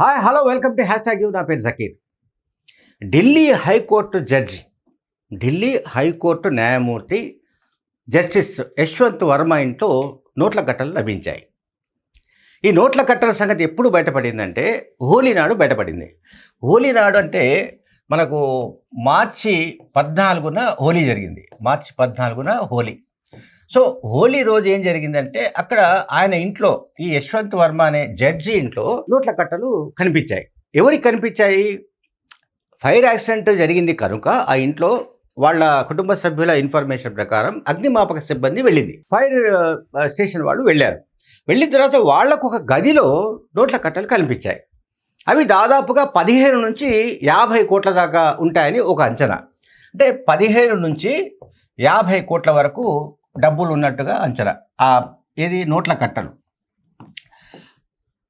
Hi hello welcome to hashtag you నా పేరు Zakir. Delhi high court judge Delhi high court న్యాయమూర్తి justice Yashwant Varma ఇంట్లో నోట్ల కట్టలు లభించాయి. ఈ నోట్ల కట్టల సంగతి ఎప్పుడు బయటపడిందంటే హోలీ నాడు బయటపడింది. హోలీ నాడు అంటే మనకు మార్చి పద్నాలుగున హోలీ జరిగింది. మార్చి పద్నాలుగున హోలీ. సో హోలీ రోజు ఏం జరిగిందంటే అక్కడ ఆయన ఇంట్లో ఈ యశ్వంత్ వర్మ అనే జడ్జి ఇంట్లో నోట్ల కట్టలు కనిపించాయి. ఎవరికి కనిపించాయి? ఫైర్ యాక్సిడెంట్ జరిగింది కనుక ఆ ఇంట్లో వాళ్ళ కుటుంబ సభ్యుల ఇన్ఫర్మేషన్ ప్రకారం అగ్నిమాపక సిబ్బంది వెళ్ళింది. ఫైర్ స్టేషన్ వాళ్ళు వెళ్ళారు. వెళ్ళిన తర్వాత వాళ్ళకు ఒక గదిలో నోట్ల కట్టలు కనిపించాయి. అవి దాదాపుగా పదిహేను నుంచి యాభై కోట్ల దాకా ఉంటాయని ఒక అంచనా. అంటే పదిహేను నుంచి యాభై కోట్ల వరకు డబ్బులు ఉన్నట్టుగా అంచనా. ఆ ఏది? నోట్ల కట్టలు.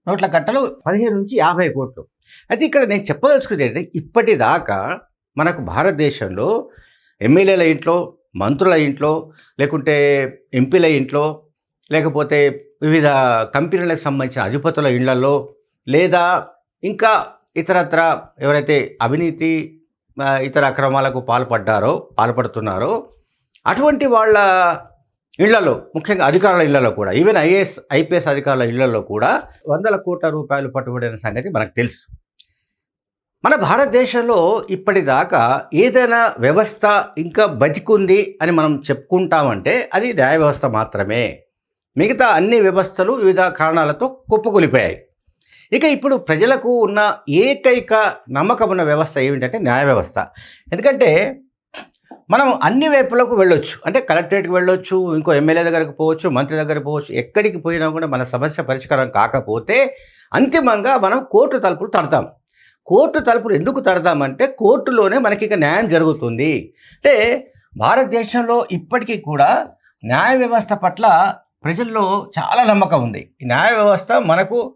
నోట్ల కట్టలు పదిహేను నుంచి యాభై కోట్లు. అయితే ఇక్కడ నేను చెప్పదలుచుకుంది ఏంటంటే ఇప్పటిదాకా మనకు భారతదేశంలో ఎమ్మెల్యేల ఇంట్లో మంత్రుల ఇంట్లో లేకుంటే ఎంపీల ఇంట్లో లేకపోతే వివిధ కంపెనీలకు సంబంధించిన అధిపతుల ఇళ్ళలో లేదా ఇంకా ఇతరత్ర ఎవరైతే అవినీతి ఇతర అక్రమాలకు పాల్పడ్డారో పాల్పడుతున్నారో అటువంటి వాళ్ళ ఇళ్ళలో ముఖ్యంగా అధికారుల ఇళ్ళలో కూడా ఈవెన్ ఐఏఎస్ ఐపీఎస్ అధికారుల ఇళ్ళలో కూడా వందల కోట్ల రూపాయలు పట్టుబడిన సంగతి మనకు తెలుసు. మన భారతదేశంలో ఇప్పటిదాకా ఏదైనా వ్యవస్థ ఇంకా బతికుంది అని మనం చెప్పుకుంటామంటే అది న్యాయ వ్యవస్థ మాత్రమే. మిగతా అన్ని వ్యవస్థలు వివిధ కారణాలతో కుప్పకూలిపోయాయి. ఇక ఇప్పుడు ప్రజలకు ఉన్న ఏకైక నమ్మకం ఉన్న వ్యవస్థ ఏమిటంటే న్యాయ వ్యవస్థ. ఎందుకంటే మనం అన్ని వైపులకు వెళ్ళొచ్చు. అంటే కలెక్టరేట్కి వెళ్ళొచ్చు ఇంకో ఎమ్మెల్యే దగ్గరకు పోవచ్చు మంత్రి దగ్గరకు పోవచ్చు ఎక్కడికి పోయినా కూడా మన సమస్య పరిష్కారం కాకపోతే అంతిమంగా మనం కోర్టు తలుపులు తడతాం. కోర్టు తలుపులు ఎందుకు తడతామంటే కోర్టులోనే మనకి ఇక న్యాయం జరుగుతుంది. అంటే భారతదేశంలో ఇప్పటికీ కూడా న్యాయ వ్యవస్థ పట్ల ప్రజల్లో చాలా నమ్మకం ఉంది. ఈ న్యాయ వ్యవస్థ మనకు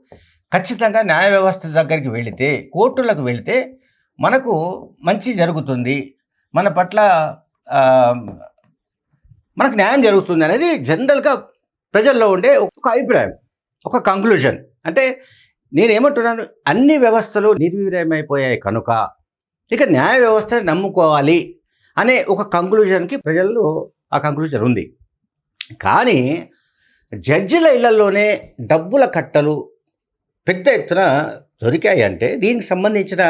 ఖచ్చితంగా న్యాయ వ్యవస్థ దగ్గరికి వెళితే కోర్టులకు వెళితే మనకు మంచి జరుగుతుంది. మన పట్ల మనకు న్యాయం జరుగుతుంది అనేది జనరల్గా ప్రజల్లో ఉండే ఒక అభిప్రాయం ఒక కంక్లూజన్ అంటే నేనేమంటున్నాను అన్ని వ్యవస్థలు నిర్వీర్యమైపోయాయి కనుక ఇక న్యాయ వ్యవస్థని నమ్ముకోవాలి అనే ఒక కంక్లూజన్కి ప్రజల్లో ఆ కంక్లూజన్ ఉంది. కానీ జడ్జిల ఇళ్ళలోనే డబ్బుల కట్టలు పెద్ద ఎత్తున దొరికాయి అంటే దీనికి సంబంధించిన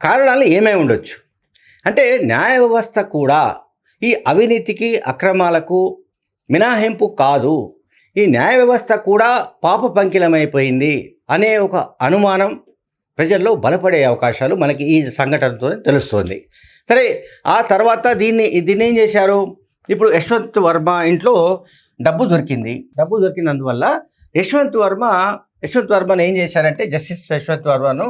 కారణాలు ఏమై ఉండొచ్చు? అంటే న్యాయ వ్యవస్థ కూడా ఈ అవినీతికి అక్రమాలకు మినహాయింపు కాదు. ఈ న్యాయ వ్యవస్థ కూడా పాప పంకిలమైపోయింది అనే ఒక అనుమానం ప్రజల్లో బలపడే అవకాశాలు మనకి ఈ సంఘటనతో తెలుస్తుంది. సరే ఆ తర్వాత దీన్ని దీన్ని ఏం చేశారు? ఇప్పుడు యశ్వంత్ వర్మ ఇంట్లో డబ్బు దొరికింది. డబ్బు దొరికినందువల్ల యశ్వంత్ వర్మ యశ్వంత్ వర్మను ఏం చేశారంటే జస్టిస్ యశ్వంత్ వర్మను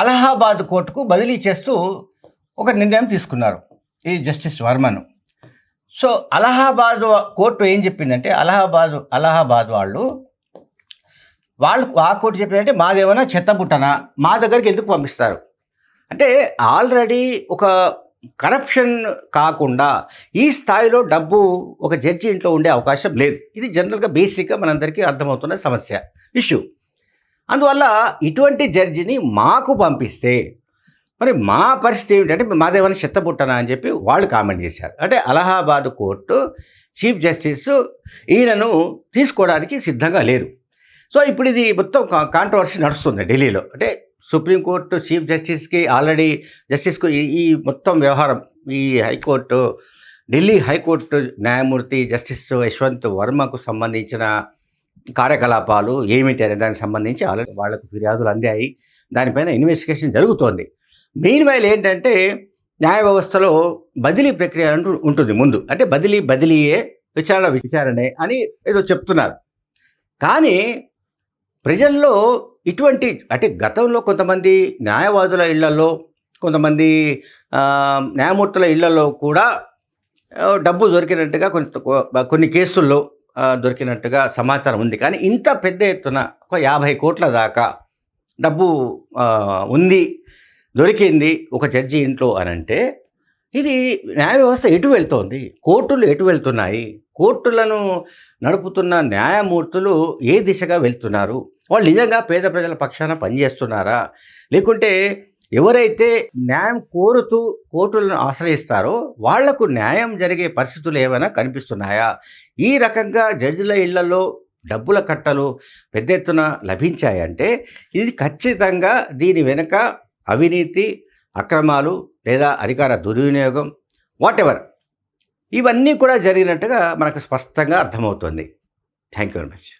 అలహాబాద్ కోర్టుకు బదిలీ చేస్తూ ఒక నిర్ణయం తీసుకున్నారు ఈ జస్టిస్ వర్మను. సో అలహాబాద్ కోర్టు ఏం చెప్పిందంటే అలహాబాద్ అలహాబాద్ వాళ్ళు వాళ్ళు ఆ కోర్టు చెప్పిందంటే మాదేమైనా చెత్తబుట్టనా మా దగ్గరికి ఎందుకు పంపిస్తారు? అంటే ఆల్రెడీ ఒక కరప్షన్ కాకుండా ఈ స్థాయిలో డబ్బు ఒక జడ్జి ఇంట్లో ఉండే అవకాశం లేదు. ఇది జనరల్గా బేసిక్గా మనందరికీ అర్థమవుతున్న సమస్య ఇష్యూ. అందువల్ల ఇటువంటి జడ్జిని మాకు పంపిస్తే మరి మా పరిస్థితి ఏమిటంటే మాదేమైనా చెత్తబుట్టనా అని చెప్పి వాళ్ళు కామెంట్ చేశారు. అంటే అలహాబాద్ కోర్టు చీఫ్ జస్టిస్ ఈయనను తీసుకోవడానికి సిద్ధంగా లేరు. సో ఇప్పుడు ఇది మొత్తం కాంట్రవర్సీ నడుస్తుంది ఢిల్లీలో. అంటే సుప్రీంకోర్టు చీఫ్ జస్టిస్కి ఆల్రెడీ జస్టిస్కు ఈ ఈ మొత్తం వ్యవహారం ఈ high court Delhi high court న్యాయమూర్తి జస్టిస్ యశ్వంత్ వర్మకు సంబంధించిన కార్యకలాపాలు ఏమిటి అనే దానికి సంబంధించి ఆల్రెడీ వాళ్ళకు ఫిర్యాదులు అందాయి. దానిపైన ఇన్వెస్టిగేషన్ జరుగుతోంది. మెయిన్ వైల్ ఏంటంటే న్యాయ వ్యవస్థలో బదిలీ ప్రక్రియ అంటూ ఉంటుంది ముందు. అంటే బదిలీ బదిలీయే విచారణ విచారణే అని ఏదో చెప్తున్నారు. కానీ ప్రజల్లో ఇటువంటి అంటే గతంలో కొంతమంది న్యాయవాదుల ఇళ్ళలో కొంతమంది న్యాయమూర్తుల ఇళ్ళలో కూడా డబ్బు దొరికినట్టుగా కొంత కొన్ని కేసుల్లో దొరికినట్టుగా సమాచారం ఉంది. కానీ ఇంత పెద్ద ఎత్తున ఒక యాభై కోట్ల దాకా డబ్బు ఉంది. దొరికింది ఒక జడ్జి ఇంట్లో అని అంటే ఇది న్యాయ వ్యవస్థ ఎటు వెళ్తోంది? కోర్టులు ఎటు వెళ్తున్నాయి? కోర్టులను నడుపుతున్న న్యాయమూర్తులు ఏ దిశగా వెళ్తున్నారు? వాళ్ళు నిజంగా పేద ప్రజల పక్షాన పనిచేస్తున్నారా? లేకుంటే ఎవరైతే న్యాయం కోరుతూ కోర్టులను ఆశ్రయిస్తారో వాళ్ళకు న్యాయం జరిగే పరిస్థితులు ఏమైనా కనిపిస్తున్నాయా? ఈ రకంగా జడ్జిల ఇళ్ళలో డబ్బుల కట్టలు పెద్ద ఎత్తున లభించాయంటే ఇది ఖచ్చితంగా దీని వెనుక అవినీతి అక్రమాలు లేదా అధికార దుర్వినియోగం వాట్ ఎవర్ ఇవన్నీ కూడా జరిగినట్టుగా మనకు స్పష్టంగా అర్థమవుతుంది. Thank you very much